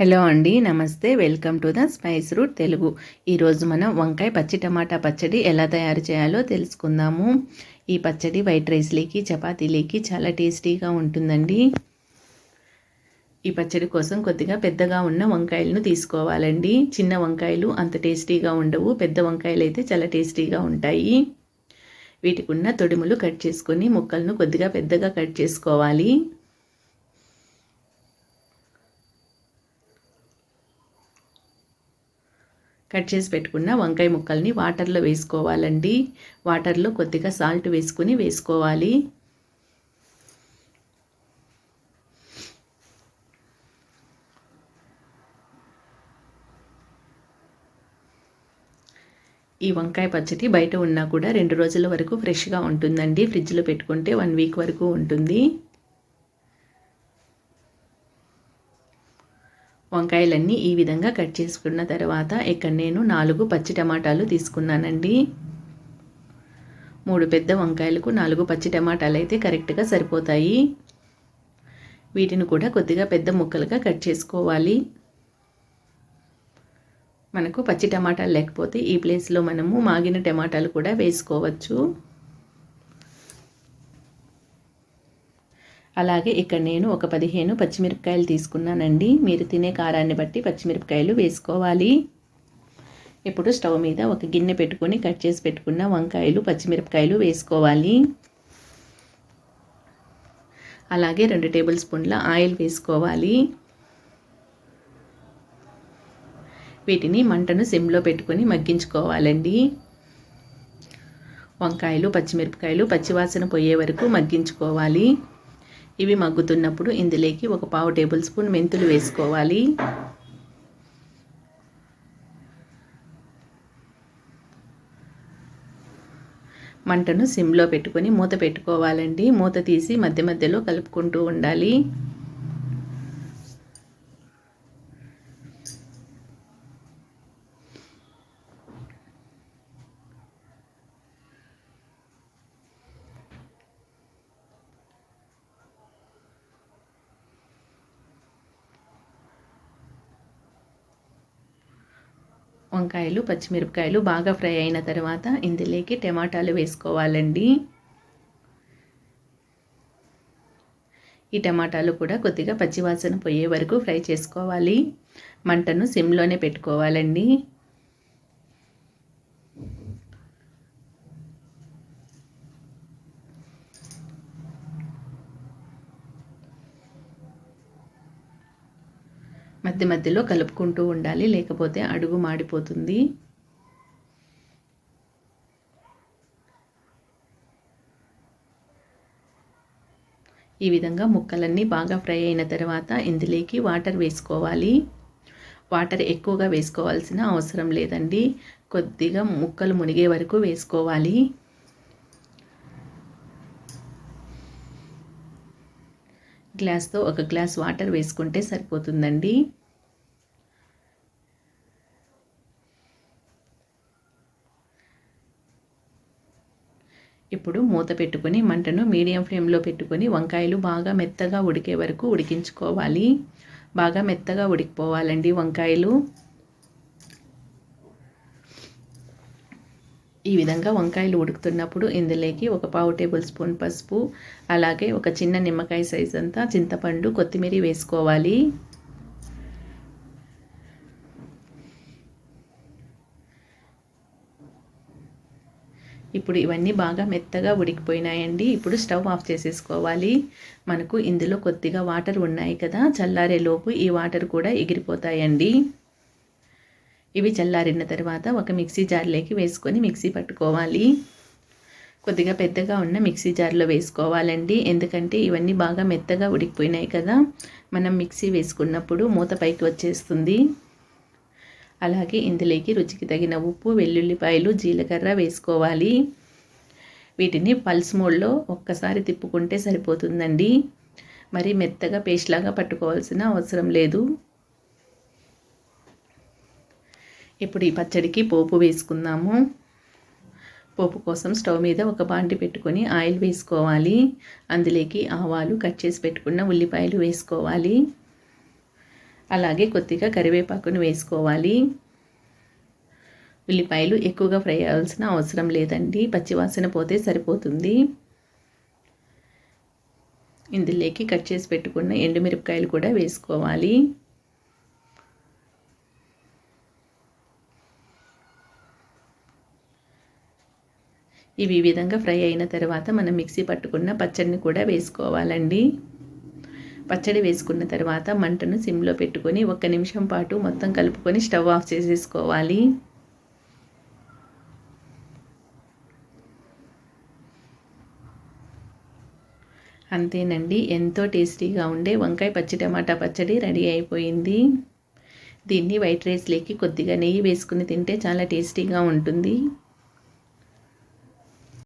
Hello అండి నమస్తే. Welcome to the spice route Telugu. ఈరోజు మనం వంకాయ పచ్చి టమాటా పచ్చడి ఎలా తయారు చేయాలో తెలుసుకుందాము. ఈ పచ్చడి వైట్ రైస్లోకి చపాతీలోకి చాలా టేస్టీగా ఉంటుందండి. ఈ పచ్చడి కోసం కొద్దిగా పెద్దగా ఉన్న వంకాయలను తీసుకోవాలండి. చిన్న వంకాయలు అంత టేస్టీగా ఉండవు. పెద్ద వంకాయలు అయితే చాలా టేస్టీగా ఉంటాయి. వీటికి ఉన్న తొడిములు కట్ చేసుకొని ముక్కలను కొద్దిగా పెద్దగా కట్ చేసుకోవాలి. కట్ చేసి పెట్టుకున్న వంకాయ ముక్కల్ని వాటర్లో వేసుకోవాలండి. వాటర్లో కొద్దిగా సాల్ట్ వేసుకుని వేసుకోవాలి. ఈ వంకాయ పచ్చడి బయట ఉన్నా కూడా రెండు రోజుల వరకు ఫ్రెష్గా ఉంటుందండి. ఫ్రిడ్జ్లో పెట్టుకుంటే వన్ వీక్ వరకు ఉంటుంది. వంకాయలన్నీ ఈ విధంగా కట్ చేసుకున్న తర్వాత ఇక్కడ నేను నాలుగు పచ్చి టమాటాలు తీసుకున్నానండి. మూడు పెద్ద వంకాయలకు నాలుగు పచ్చి టమాటాలు అయితే కరెక్ట్గా సరిపోతాయి. వీటిని కూడా కొద్దిగా పెద్ద ముక్కలుగా కట్ చేసుకోవాలి. మనకు పచ్చి టమాటాలు లేకపోతే ఈ ప్లేస్లో మనము మాగిన టమాటాలు కూడా వేసుకోవచ్చు. అలాగే ఇక్కడ నేను ఒక పదిహేను పచ్చిమిరపకాయలు తీసుకున్నానండి. మీరు తినే కారాన్ని బట్టి పచ్చిమిరపకాయలు వేసుకోవాలి. ఇప్పుడు స్టవ్ మీద ఒక గిన్నె పెట్టుకొని కట్ చేసి పెట్టుకున్న వంకాయలు పచ్చిమిరపకాయలు వేసుకోవాలి. అలాగే రెండు టేబుల్ స్పూన్ల ఆయిల్ వేసుకోవాలి. వీటిని మంటను సిమ్లో పెట్టుకొని మగ్గించుకోవాలండి. వంకాయలు పచ్చిమిరపకాయలు పచ్చివాసన పోయే వరకు మగ్గించుకోవాలి. ఇవి మగ్గుతున్నప్పుడు ఇందులోకి ఒక పావు టేబుల్ స్పూన్ మెంతులు వేసుకోవాలి. మంటను సిమ్లో పెట్టుకొని మూత పెట్టుకోవాలండి. మూత తీసి మధ్య మధ్యలో కలుపుకుంటూ ఉండాలి. వంకాయలు పచ్చిమిరపకాయలు బాగా ఫ్రై అయిన తర్వాత ఇందులోకి టమాటాలు వేసుకోవాలండి. ఈ టమాటాలు కూడా కొద్దిగా పచ్చివాసన పోయే వరకు ఫ్రై చేసుకోవాలి. మంటను సిమ్లోనే పెట్టుకోవాలండి. మధ్య మధ్యలో కలుపుకుంటూ ఉండాలి లేకపోతే అడుగు మాడిపోతుంది. ఈ విధంగా ముక్కలన్నీ బాగా ఫ్రై అయిన తర్వాత ఇందులోకి వాటర్ వేసుకోవాలి. వాటర్ ఎక్కువగా వేసుకోవాల్సిన అవసరం లేదండి. కొద్దిగా ముక్కలు మునిగే వరకు వేసుకోవాలి. గ్లాస్తో ఒక గ్లాస్ వాటర్ వేసుకుంటే సరిపోతుందండి. ఇప్పుడు మూత పెట్టుకొని మంటను మీడియం ఫ్లేమ్లో పెట్టుకొని వంకాయలు బాగా మెత్తగా ఉడికే వరకు ఉడికించుకోవాలి. బాగా మెత్తగా ఉడికిపోవాలండి వంకాయలు. ఈ విధంగా వంకాయలు ఉడుకుతున్నప్పుడు ఇందులోకి ఒక పావు టేబుల్ స్పూన్ పసుపు అలాగే ఒక చిన్న నిమ్మకాయ సైజ్ అంతా చింతపండు కొత్తిమీర వేసుకోవాలి. ఇప్పుడు ఇవన్నీ బాగా మెత్తగా ఉడికిపోయినాయండి. ఇప్పుడు స్టవ్ ఆఫ్ చేసేసుకోవాలి. మనకు ఇందులో కొద్దిగా వాటర్ ఉన్నాయి కదా చల్లారేలోపు ఈ వాటర్ కూడా ఎగిరిపోతాయండి. ఇవి చల్లారిన తర్వాత ఒక మిక్సీ జార్లోకి వేసుకొని మిక్సీ పట్టుకోవాలి. కొద్దిగా పెద్దగా ఉన్న మిక్సీ జార్లో వేసుకోవాలండి. ఎందుకంటే ఇవన్నీ బాగా మెత్తగా ఉడికిపోయినాయి కదా. మనం మిక్సీ వేసుకున్నప్పుడు మూత పైకి వచ్చేస్తుంది. అలాగే ఇందులోకి రుచికి తగిన ఉప్పు వెల్లుల్లిపాయలు జీలకర్ర వేసుకోవాలి. వీటిని పల్స్ మోడ్లో ఒక్కసారి తిప్పుకుంటే సరిపోతుందండి. మరి మెత్తగా పేస్ట్ లాగా పట్టుకోవాల్సిన అవసరం లేదు. ఇప్పుడు ఈ పచ్చడికి పోపు వేసుకుందాము. పోపు కోసం స్టవ్ మీద ఒక బాండి పెట్టుకొని ఆయిల్ వేసుకోవాలి. అందులోకి ఆవాలు కట్ చేసి పెట్టుకున్న ఉల్లిపాయలు వేసుకోవాలి. అలాగే కొద్దిగా కరివేపాకును వేసుకోవాలి. ఉల్లిపాయలు ఎక్కువగా ఫ్రై అవ్వాల్సిన అవసరం లేదండి. పచ్చివాసన పోతే సరిపోతుంది. ఇందులోకి కట్ చేసి పెట్టుకున్న ఎండుమిరపకాయలు కూడా వేసుకోవాలి. ఇవి ఈ విధంగా ఫ్రై అయిన తర్వాత మనం మిక్సీ పట్టుకున్న పచ్చడిని కూడా వేసుకోవాలండి. పచ్చడి వేసుకున్న తర్వాత మంటను సిమ్లో పెట్టుకొని ఒక్క నిమిషం పాటు మొత్తం కలుపుకొని స్టవ్ ఆఫ్ చేసేసుకోవాలి. అంతేనండి. ఎంతో టేస్టీగా ఉండే వంకాయ పచ్చి టమాటా పచ్చడి రెడీ అయిపోయింది. దీన్ని వైట్ రైస్లోకి కొద్దిగా నెయ్యి వేసుకుని తింటే చాలా టేస్టీగా ఉంటుంది.